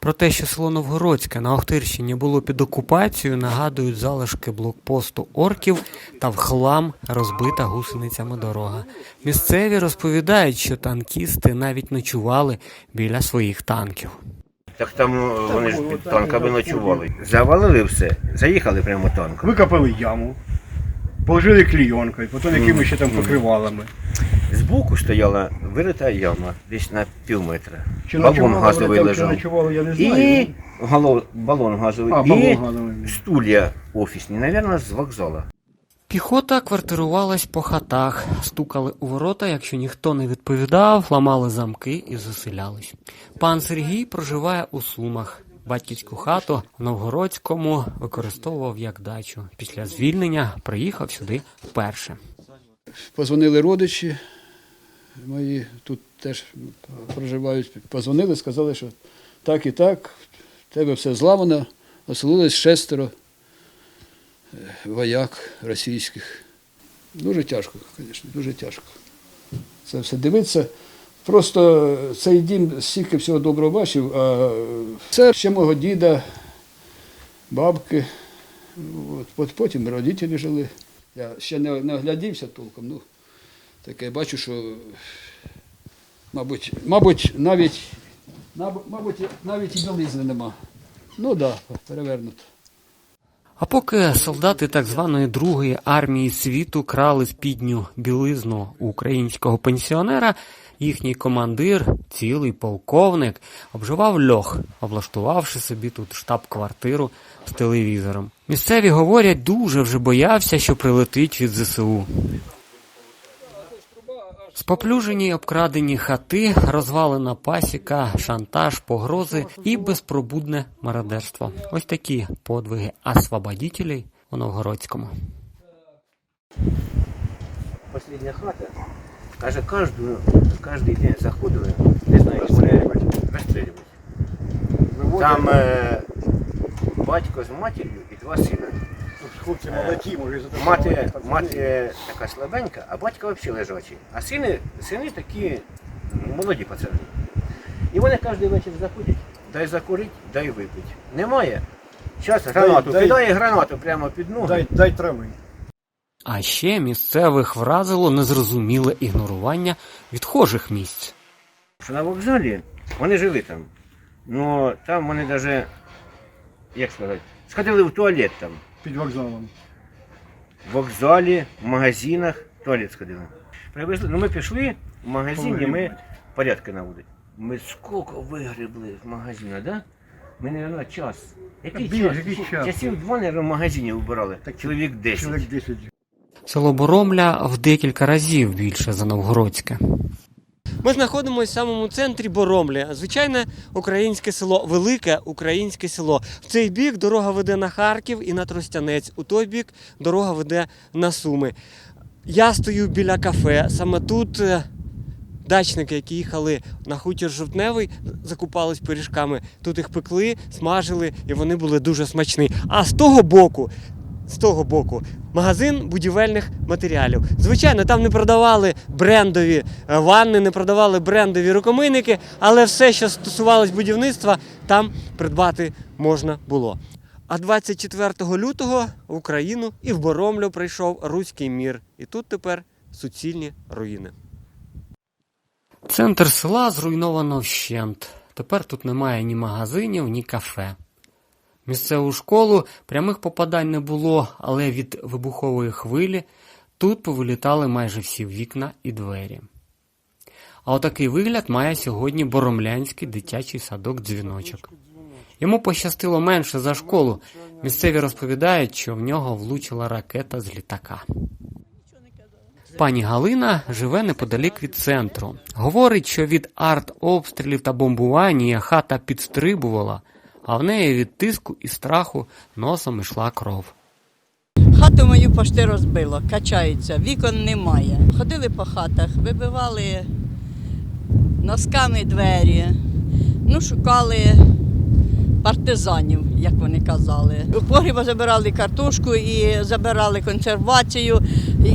Про те, що село Новгородське на Охтирщині було під окупацією, нагадують залишки блокпосту орків та в хлам розбита гусеницями дорога. Місцеві розповідають, що танкісти навіть ночували біля своїх танків. Так там е, вони ж під танками ночували. Завалили все, заїхали прямо танком. Викопали яму, положили клійонкою, потім якимись ще там покривалами. Збоку стояла вирита яма, десь на пів метра. Чи Балон ночували газовий вони там, чи лежав. ночували, я не знаю. І гало- балон газовий. А, і газовий. стулья офісні, мабуть, з вокзала. Піхота квартирувалась по хатах, стукали у ворота, якщо ніхто не відповідав, ламали замки і заселялись. Пан Сергій проживає у Сумах. Батьківську хату в Новгородському використовував як дачу. Після звільнення приїхав сюди вперше. Позвонили родичі мої, тут теж проживають. Позвонили, сказали, що так і так, в тебе все зламано, оселилось шестеро е, вояк російських. Дуже тяжко, звісно, дуже тяжко. Це все дивитися. Просто цей дім стільки всього доброго бачив, а це ще мого діда, бабки. От потім родителі жили. Я ще не, не оглядівся толком. Ну, таке бачу, що, мабуть, мабуть, навіть, мабуть, навіть і білизни нема. Ну так, да, перевернуто. А поки солдати так званої Другої армії світу крали спідню білизну українського пенсіонера, їхній командир, цілий полковник, обживав льох, облаштувавши собі тут штаб-квартиру з телевізором. Місцеві говорять, дуже вже боявся, що прилетить від ЗСУ. Споплюжені й обкрадені хати, розвалена пасіка, шантаж, погрози і безпробудне мародерство. Ось такі подвиги освободітелей у Новгородському. Последня хата. Каже, кожну, кожен день заходили, не знаю, як мене розстрілювати. Там е, батько з матір'ю і два сина. Хлопці молоді, може, за Мати, мати така слабенька, а батько взагалі лежачий. А сини, сини такі молоді пацани. І вони кожен вечір заходять, дай закурити, дай випити. Немає. Зараз гранату, дай- кидає гранату прямо під ноги. Дай, дай трави. А ще місцевих вразило незрозуміле ігнорування відхожих місць. Що на вокзалі вони жили там. Ну там вони навіть, як сказати, сходили в туалет там. Під вокзалом. В вокзалі, в магазинах, туалет сходили. Привезли, ну ми пішли в магазині, ми порядки наводить. Ми скільки вигребли в магазинах, да? Ми, мабуть, час. Який Біг, час? який час? Часів два, мабуть, в магазині вбирали. Чоловік 10. Чоловік 10. Село Боромля в декілька разів більше за Новгородське. Ми знаходимося в самому центрі Боромля. Звичайне українське село, велике українське село. В цей бік дорога веде на Харків і на Тростянець. У той бік дорога веде на Суми. Я стою біля кафе. Саме тут е, дачники, які їхали на хутір жовтневий, закупались пиріжками. Тут їх пекли, смажили, і вони були дуже смачні. А з того боку з того боку магазин будівельних матеріалів. Звичайно, там не продавали брендові е, ванни, не продавали брендові рукомийники, але все, що стосувалось будівництва, там придбати можна було. А 24 лютого в Україну і в Боромлю прийшов руський мір. І тут тепер суцільні руїни. Центр села зруйновано вщент. Тепер тут немає ні магазинів, ні кафе. Місцеву школу прямих попадань не було, але від вибухової хвилі тут повилітали майже всі вікна і двері. А отакий вигляд має сьогодні Боромлянський дитячий садок дзвіночок. Йому пощастило менше за школу. Місцеві розповідають, що в нього влучила ракета з літака. Пані Галина живе неподалік від центру. Говорить, що від артобстрілів та бомбування хата підстрибувала, а в неї від тиску і страху носом ішла кров. Хату мою пошти розбило, качається, вікон немає. Ходили по хатах, вибивали носками двері, ну, шукали партизанів, як вони казали. У погріба забирали картошку і забирали консервацію,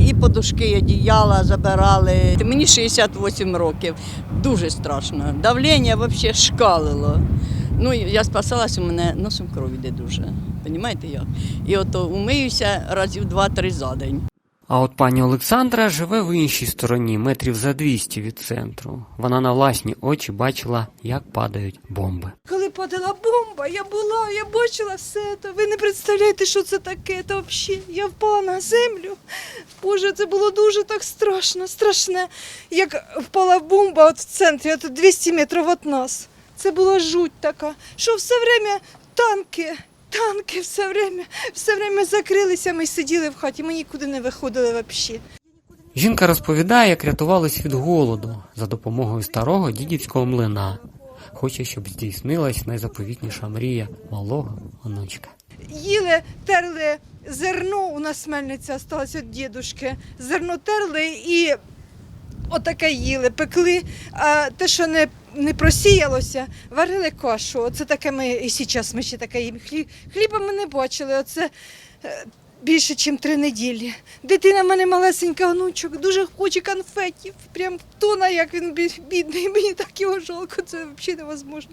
і подушки, і одіяла забирали. Мені 68 років, дуже страшно. Давлення взагалі шкалило. Ну, я спасалась, у мене носом кров іде дуже. Понімаєте як? І ото умиюся разів два-три за день. А от пані Олександра живе в іншій стороні, метрів за 200 від центру. Вона на власні очі бачила, як падають бомби. Коли падала бомба, я була, я бачила все це. Ви не представляєте, що це таке. Та взагалі, я впала на землю. Боже, це було дуже так страшно, страшне. Як впала бомба от в центрі, от 200 метрів від нас. Це була жуть така, що все время танки. Танки все время, все время закрилися, ми сиділи в хаті, ми нікуди не виходили взагалі. Жінка розповідає, як рятувались від голоду за допомогою старого дідівського млина. Хоче, щоб здійснилась найзаповітніша мрія малого онучка. їли, терли зерно, у нас мельниця сталася від дідушки. Зерно терли і отаке їли, пекли. А те, що не, не просіялося, варили кашу. Оце таке ми і зараз ми ще таке їм. Хліб, хліба ми не бачили. Оце е, більше, ніж три неділі. Дитина в мене малесенька онучок, дуже хоче конфетів. Прям тона, як він бідний. Мені так його жалко, це взагалі невозможно.